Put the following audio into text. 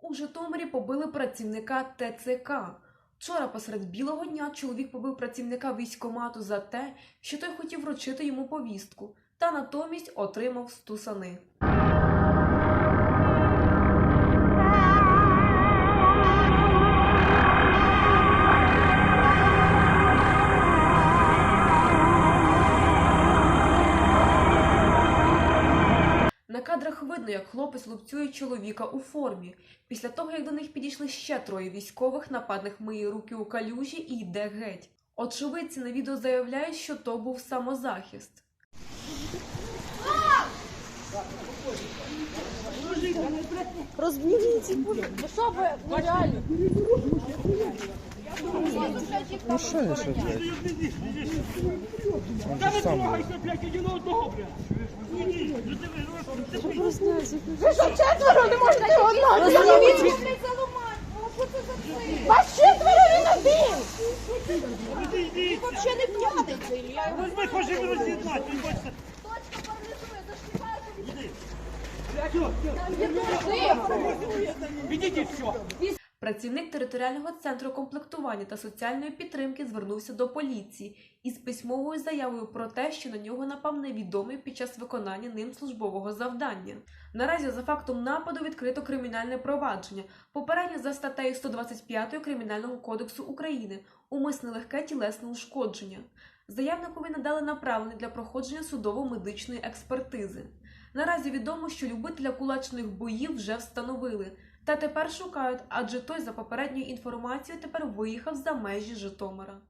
У Житомирі побили працівника ТЦК. Вчора посеред білого дня чоловік побив працівника військкомату за те, що той хотів вручити йому повістку, та натомість отримав стусани. Кадрах видно, як хлопець лупцює чоловіка у формі. Після того, як до них підійшли ще троє військових, нападник миє руки у калюжі і йде геть. Очевидці на відео заявляють, що то був самозахист. Розберіться, ну що ви, ну реально. Ну що я що блядь? Он же сам блядь. Ви що четверо не можете одного зробити? Вас четверо він один. Він взагалі не я його Ми хочемо роз'єднати, ви хочете. Відійдіть, все. Працівник територіального центру комплектування та соціальної підтримки звернувся до поліції із письмовою заявою про те, що на нього напав невідомий під час виконання ним службового завдання. Наразі за фактом нападу відкрито кримінальне провадження, попередньо за статтею 125 Кримінального кодексу України умисне легке тілесне ушкодження. Заявникові надали направлення для проходження судово-медичної експертизи. Наразі відомо, що любителя кулачних боїв вже встановили. Та тепер шукають, адже той за попередньою інформацією тепер виїхав за межі Житомира.